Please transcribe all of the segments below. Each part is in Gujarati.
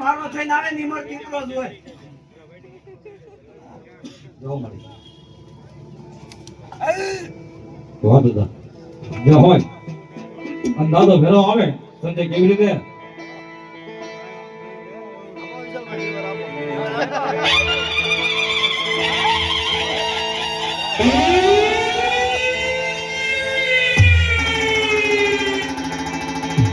મારા થઈને આવે ને મારો દીકરો જ હોય. જો આવે સંજય કેવી રીતે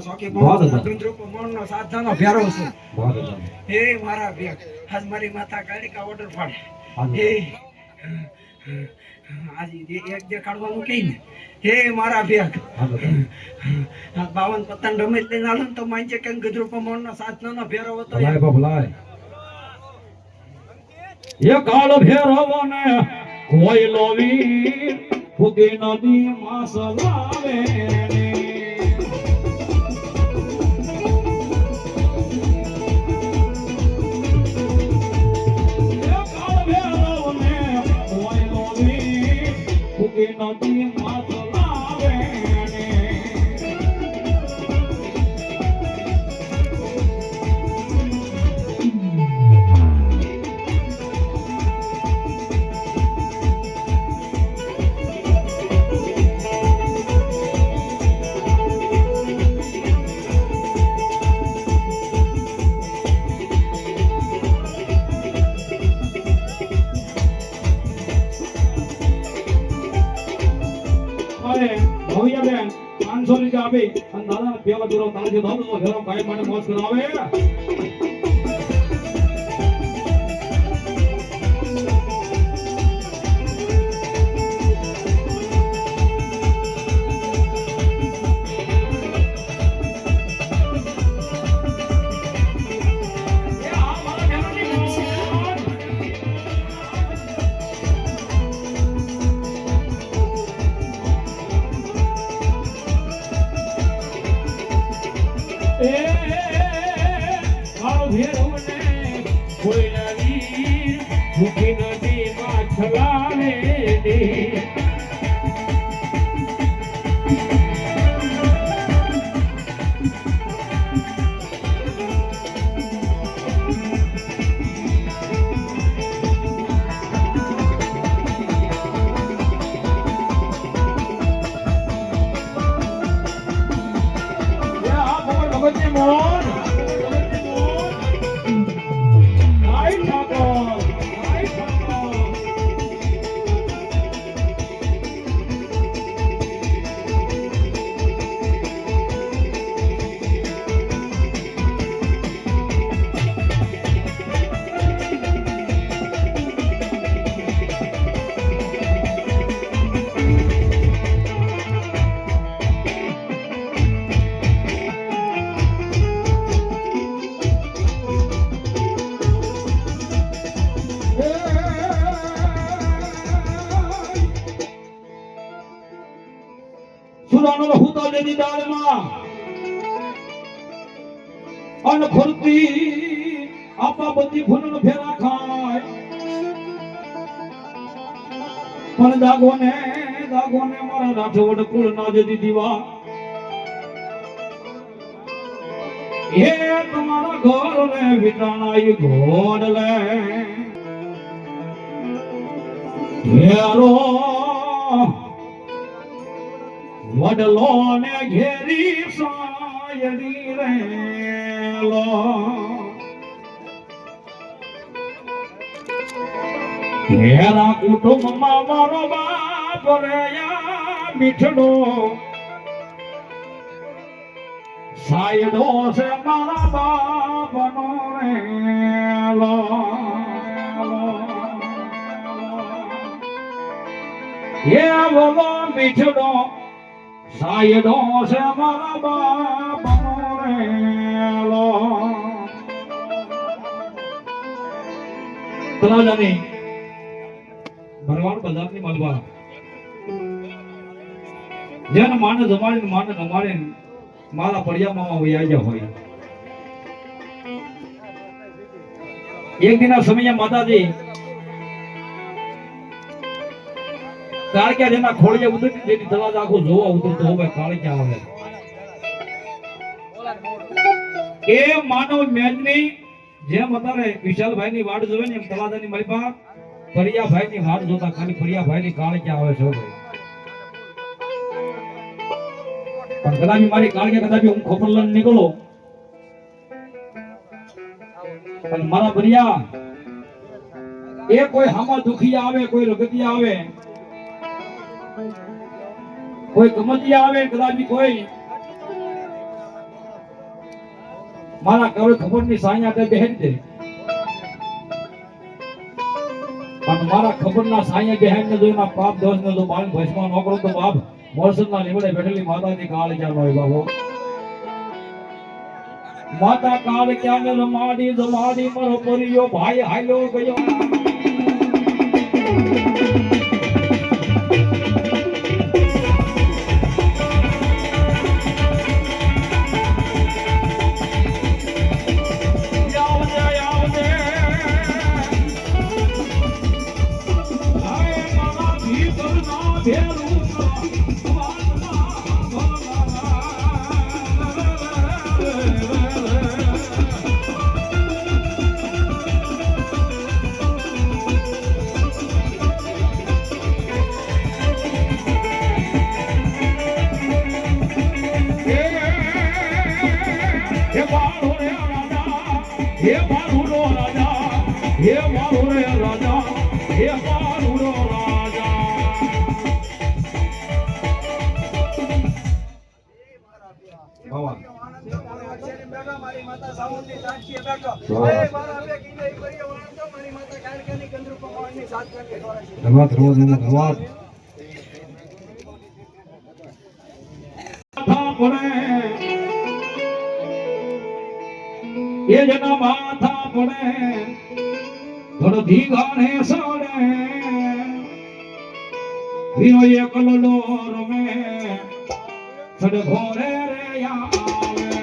મોરસુના શોખી વાહ દાદા. પણ પિતૃકો મોરનો ભેરો છે હે મારા ભેગ આજ મારી માતા કાળિકા વોટરફોલ હાલો. હે આજે એક દેખાડવાનું કહી ને હે મારા ભેગ હા દાદા. આ બાવન પતન રમે લઈને આલો તો માનજે કે નો સાધના સાધનાનો ભેરો હતો. એ કાળ ભેરવો ને કોઈ લોવી ફૂકી નદી માં સલાવે ને. પાંચસો રૂપિયા આપી અને દાદા પેલા દૂરો તાળજી ધોતો તો ઘેરો કાંઈ માટે મોજ કરાવે. મારો ભેરવને કોઈ નદી ભૂખી નદીમાં દાળમાં અન ખુરતી આપા બધી ફૂલ ફેરા ખાય. પણ દાગો ને દાગો ને મારા રાઠોડ કુળ ના જદી દીવા હે તમારા ઘર ને વિટાણાઈ ઘોડ લે ઘેરો વડલો ને ઘેરી સાયડી રેલો ઘેરા કુટુંબમાં મારો બાપ રહ્યા મીઠડો. સાયડો છે મારા બાપનો રેલો. એ બોલો મીઠડો. સાયડો છે મારા બાપનો રેલો તલાજાની ભરવાડ બજારની મલબા જેને માને જમાડીને માને નમાડીને મારા પડિયામાં વૈયા હોય. એક દિના સમયે માતાજી કાળક્યા જેના ખોળીએ ઉતરી જેની તલાજ આખું જોવા ઉતરતો હોય કાળક્યા આવે. એ માનવ મેજની જેમ અત્યારે વિશાલભાઈ ની વાડ જોવે ને એમ તલાજાની મલબા ફરિયાભાઈ ની વાડ જોતા ખાલી ફરિયાભાઈ ની કાળક્યા આવે છે પણ કદાચ મારી કાળકે કદાચ હું ખબર લઈને નીકળો. અને મારા ભરિયા એ કોઈ હામાં દુખી આવે, કોઈ રગતિયા આવે કોઈ ગમતિયા આવે, કદાચ બી કોઈ. મારા કવળ ખબરની સાયા તે બહેન દે પણ મારા ખબર ના સાયા બહેન ને જોઈ ના પાપ દોષ ને જો બાળ ભસ્મા નો કરો તો બાપ મોરસદ ના નીવડે બેઠેલી માતાજી કાળ ક્યાં હોય બાબો માતા કાળ ક્યાં ને રમાડી જમાડી મારો પરિયો ભાઈ હાલ્યો ગયો. હે મારો રે રાજા હે મારો રો રાજા બાવા મારી માતા સામુંડી સાક્ષીએ બેઠો. મારા બે મારી માતા છે. ધન્યવાદ ધન્યવાદ એ જેના માથા પડે થોડો ધીગાણે સડે. વીરો એકલો રમે. સડ ઘોડે રે યા